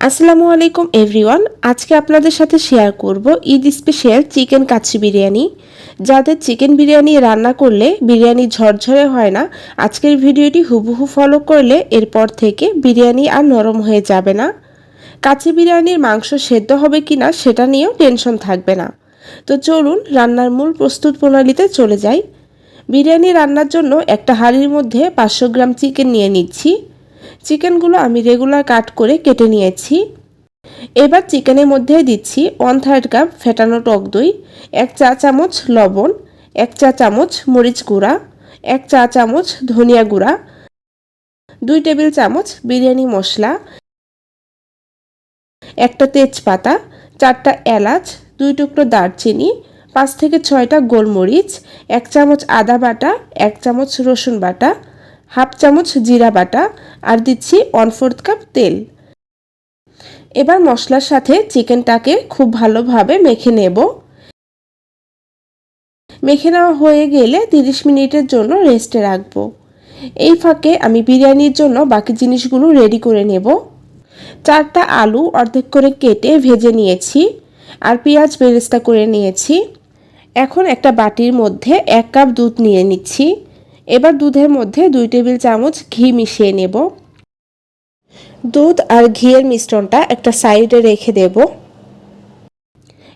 আসসালামু আলাইকুম এভরিওয়ান আজকে আপনাদের সাথে শেয়ার করব ঈদ স্পেশাল চিকেন কাচ্চি বিরিয়ানি। যাদের চিকেন বিরিয়ানি রান্না করলে বিরিয়ানি ঝরঝরে হয় না, আজকের ভিডিওটি হুবহু ফলো করলে এরপর থেকে বিরিয়ানি আর নরম হয়ে যাবে না। কাচ্চি বিরিয়ানির মাংস সেদ্ধ হবে কি না সেটা নিয়েও টেনশন থাকবে না। তো চলুন রান্নার মূল প্রস্তুত প্রণালীতে চলে যাই। বিরিয়ানি রান্নার জন্য একটা হাঁড়ির মধ্যে পাঁচশো গ্রাম চিকেন নিয়ে নিচ্ছি। চিকেনগুলো আমি রেগুলার কাট করে কেটে নিয়েছি। এবার চিকেনের মধ্যে দিচ্ছি ওয়ান থার্ড কাপ ফেটানো টক দই, এক চা চামচ লবণ, এক চা চামচ মরিচ গুঁড়া, এক চা চামচ ধনিয়া গুঁড়া, দুই টেবিল চামচ বিরিয়ানি মশলা, একটা তেজপাতা, চারটা এলাচ, দুই টুকরো দারচিনি, পাঁচ থেকে ছয়টা গোলমরিচ, এক চামচ আদা বাটা, এক চামচ রসুন বাটা হাফ চামচ জিরা বাটা আর দিচ্ছি ওয়ান ফোর্থ কাপ তেল। এবার মশলার সাথে চিকেনটাকে খুব ভালোভাবে মেখে নেব। মেখে নেওয়া হয়ে গেলে তিরিশ মিনিটের জন্য রেস্টে রাখব। এই ফাঁকে আমি বিরিয়ানির জন্য বাকি জিনিসগুলো রেডি করে নেব। চারটা আলু অর্ধেক করে কেটে ভেজে নিয়েছি আর পেঁয়াজ বেরেস্তা করে নিয়েছি। এখন একটা বাটির মধ্যে এক কাপ দুধ নিয়ে নিচ্ছি। এবার দুধের মধ্যে দুই টেবিল চামচ ঘি মিশিয়ে নেব। দুধ আর ঘিয়ের মিশ্রণটা একটা সাইডে রেখে দেব।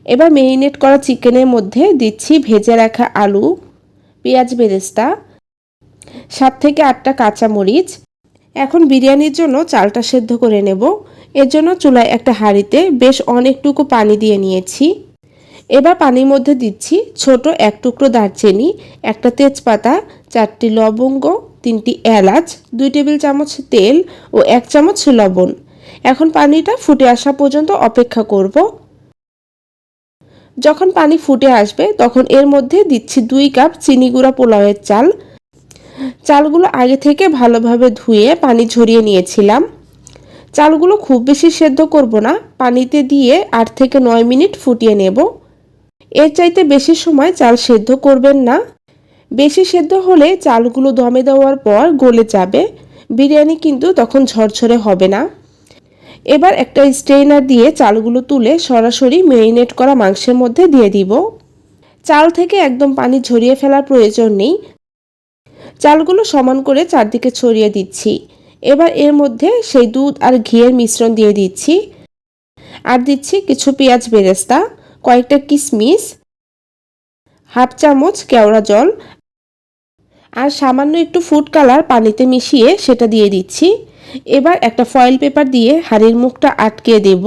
এবার মেরিনেট করা চিকেনের মধ্যে দিচ্ছি ভেজে রাখা আলু, পেঁয়াজ বেরেস্তা, সাত থেকে আটটা কাঁচামরিচ। এখন বিরিয়ানির জন্য চালটা সেদ্ধ করে নেব। এর জন্য চুলায় একটা হাঁড়িতে বেশ অনেকটুকু পানি দিয়ে নিয়েছি। এবার পানির মধ্যে দিচ্ছি ছোট এক টুকরো দারচিনি, একটা তেজপাতা, চারটি লবঙ্গ, তিনটি এলাচ, দুই টেবিল চামচ তেল ও এক চামচ লবণ। এখন পানিটা ফুটে আসা পর্যন্ত অপেক্ষা করব। যখন পানি ফুটে আসবে, তখন এর মধ্যে দিচ্ছি দুই কাপ চিনি গুঁড়া পোলাওয়ের চাল। চালগুলো আগে থেকে ভালোভাবে ধুয়ে পানি ঝরিয়ে নিয়েছিলাম। চালগুলো খুব বেশি সেদ্ধ করব না, পানিতে দিয়ে আট থেকে নয় মিনিট ফুটিয়ে নেব। এর চাইতে বেশি সময় চাল সেদ্ধ করবেন না। বেশি সেদ্ধ হলে চালগুলো দমে দেওয়ার পর গলে যাবে। বিরিয়ানি কিন্তু তখন ঝরঝরে হবে না। এবার একটা স্ট্রেনার দিয়ে চালগুলো তুলে সরাসরি মেরিনেট করা মাংসের মধ্যে দিয়ে দিব। চাল থেকে একদম পানি ঝরিয়ে ফেলার প্রয়োজন নেই। চালগুলো সমান করে চারদিকে ছড়িয়ে দিচ্ছি। এবার এর মধ্যে সেই দুধ আর ঘিয়ের মিশ্রণ দিয়ে দিচ্ছি। আর দিচ্ছি কিছু পেঁয়াজ বেরেস্তা। কয়েকটা কিশমিশ হাফ চামচ কেওড়া জল আর সামান্য একটু ফুড কালার পানিতে মিশিয়ে সেটা দিয়ে দিচ্ছি। এবার একটা ফয়েল পেপার দিয়ে হাড়ির মুখটা আটকে দেব।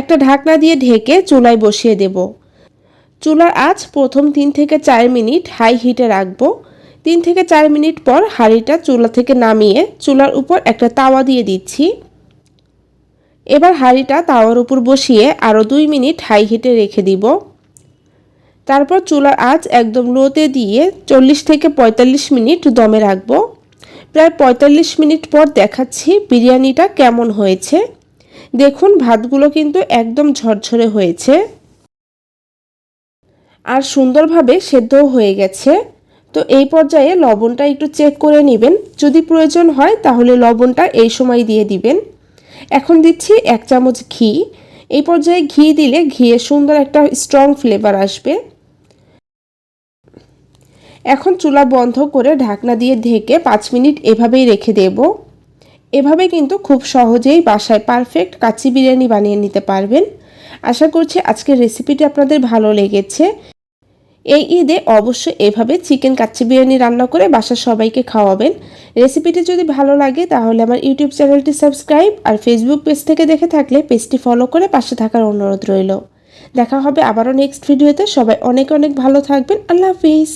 একটা ঢাকনা দিয়ে ঢেকে চুলায় বসিয়ে দেব। চুলার আঁচ প্রথম তিন থেকে চার মিনিট হাই হিটে রাখব। তিন থেকে চার মিনিট পর হাঁড়িটা চুলা থেকে নামিয়ে চুলার উপর একটা তাওয়া দিয়ে দিচ্ছি। এবার হাঁড়িটা তাওয়ার উপর বসিয়ে আরও দুই মিনিট হাই হিটে রেখে দিব। তারপর চুলার আঁচ একদম লোতে দিয়ে চল্লিশ থেকে পঁয়তাল্লিশ মিনিট দমে রাখব। প্রায় পঁয়তাল্লিশ মিনিট পর দেখাচ্ছি বিরিয়ানিটা কেমন হয়েছে। দেখুন, ভাতগুলো কিন্তু একদম ঝরঝরে হয়েছে। আর সুন্দরভাবে সেদ্ধও হয়ে গেছে। তো এই পর্যায়ে লবণটা একটু চেক করে নেবেন। যদি প্রয়োজন হয়, তাহলে লবণটা এই সময় দিয়ে দিবেন। এখন দিচ্ছি এক চামচ ঘি। এই পর্যায়ে ঘি দিলে ঘিয়ে সুন্দর একটা স্ট্রং ফ্লেভার আসবে। এখন চুলা বন্ধ করে ঢাকনা দিয়ে ঢেকে পাঁচ মিনিট এভাবেই রেখে দেব। এভাবে কিন্তু খুব সহজেই বাসায় পারফেক্ট কাচি বিরিয়ানি বানিয়ে নিতে পারবেন। আশা করছি আজকের রেসিপিটি আপনাদের ভালো লেগেছে। এই ঈদে অবশ্যই এভাবে চিকেন কাচ্চি বিরিয়ানি রান্না করে বাসার সবাইকে খাওয়াবেন। রেসিপিটি যদি ভালো লাগে তাহলে আমার ইউটিউব চ্যানেলটি সাবস্ক্রাইব আর ফেসবুক পেজ থেকে দেখে থাকলে পেজটি ফলো করে পাশে থাকার অনুরোধ রইল। দেখা হবে আবারও নেক্সট ভিডিওতে। সবাই অনেক অনেক ভালো থাকবেন। আল্লাহ হাফিজ।